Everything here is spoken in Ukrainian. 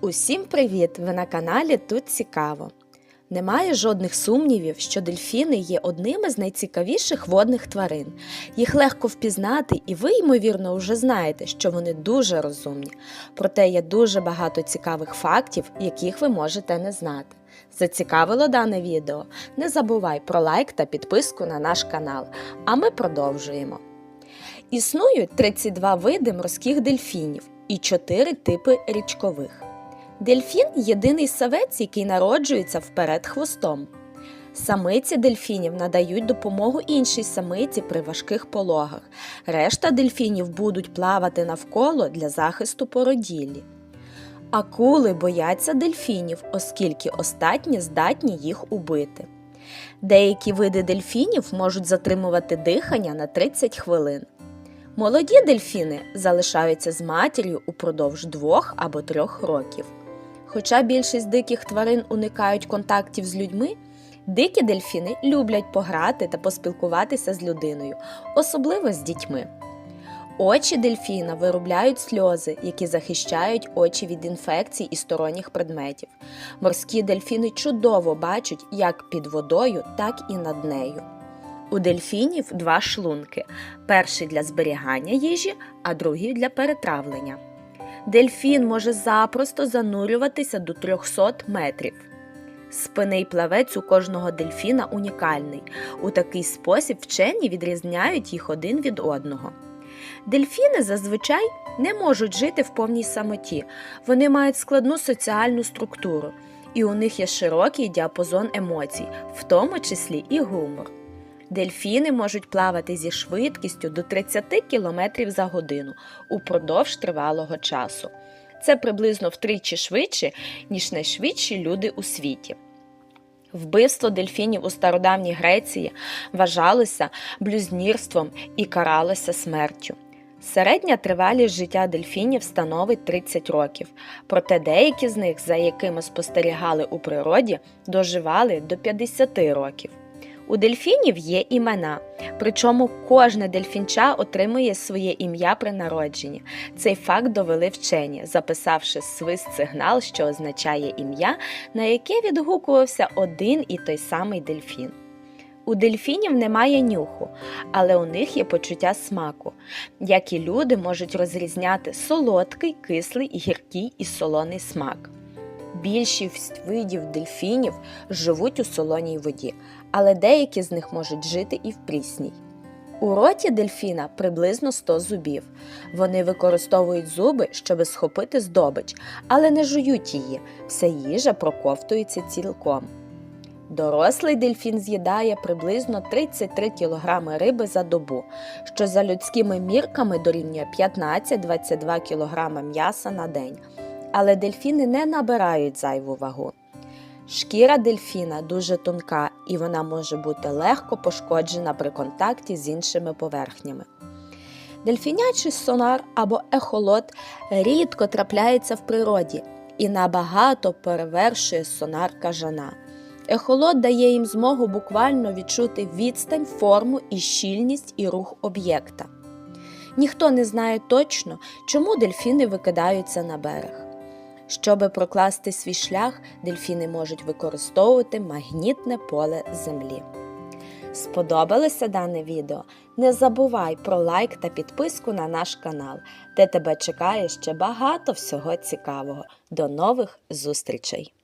Усім привіт! Ви на каналі Тут Цікаво. Немає жодних сумнівів, що дельфіни є одними з найцікавіших водних тварин. Їх легко впізнати, і ви, ймовірно, вже знаєте, що вони дуже розумні. Проте є дуже багато цікавих фактів, яких ви можете не знати. Зацікавило дане відео? Не забувай про лайк та підписку на наш канал. А ми продовжуємо. Існують 32 види морських дельфінів і 4 типи річкових. Дельфін єдиний савець, який народжується вперед хвостом. Самиці дельфінів надають допомогу іншій самиці при важких пологах. Решта дельфінів будуть плавати навколо для захисту породіллі. Акули бояться дельфінів, оскільки остатні здатні їх убити. Деякі види дельфінів можуть затримувати дихання на 30 хвилин. Молоді дельфіни залишаються з матір'ю упродовж двох або трьох років. Хоча більшість диких тварин уникають контактів з людьми, дикі дельфіни люблять пограти та поспілкуватися з людиною, особливо з дітьми. Очі дельфіна виробляють сльози, які захищають очі від інфекцій і сторонніх предметів. Морські дельфіни чудово бачать як під водою, так і над нею. У дельфінів два шлунки: перший для зберігання їжі, а другий для перетравлення. Дельфін може запросто занурюватися до 300 метрів. Спинний плавець у кожного дельфіна унікальний. У такий спосіб вчені відрізняють їх один від одного. Дельфіни зазвичай не можуть жити в повній самоті. Вони мають складну соціальну структуру, і у них є широкий діапазон емоцій, в тому числі і гумор. Дельфіни можуть плавати зі швидкістю до 30 км за годину упродовж тривалого часу. Це приблизно втричі швидше, ніж найшвидші люди у світі. Вбивство дельфінів у стародавній Греції вважалося блюзнірством і каралося смертю. Середня тривалість життя дельфінів становить 30 років, проте деякі з них, за якими спостерігали у природі, доживали до 50 років. У дельфінів є імена, причому кожне дельфінча отримує своє ім'я при народженні. Цей факт довели вчені, записавши свист сигнал, що означає ім'я, на яке відгукувався один і той самий дельфін. У дельфінів немає нюху, але у них є почуття смаку, як і люди можуть розрізняти солодкий, кислий, гіркий і солоний смак. Більшість видів дельфінів живуть у солоній воді, але деякі з них можуть жити і в прісній. У роті дельфіна приблизно 100 зубів. Вони використовують зуби, щоб схопити здобич, але не жують її, вся їжа проковтується цілком. Дорослий дельфін з'їдає приблизно 33 кг риби за добу, що за людськими мірками дорівнює 15-22 кг м'яса на день. Але дельфіни не набирають зайву вагу. Шкіра дельфіна дуже тонка і вона може бути легко пошкоджена при контакті з іншими поверхнями. Дельфінячий сонар або ехолот рідко трапляється в природі і набагато перевершує сонар кажана. Ехолот дає їм змогу буквально відчути відстань, форму і щільність і рух об'єкта. Ніхто не знає точно, чому дельфіни викидаються на берег. Щоби прокласти свій шлях, дельфіни можуть використовувати магнітне поле Землі. Сподобалося дане відео? Не забувай про лайк та підписку на наш канал, де тебе чекає ще багато всього цікавого. До нових зустрічей!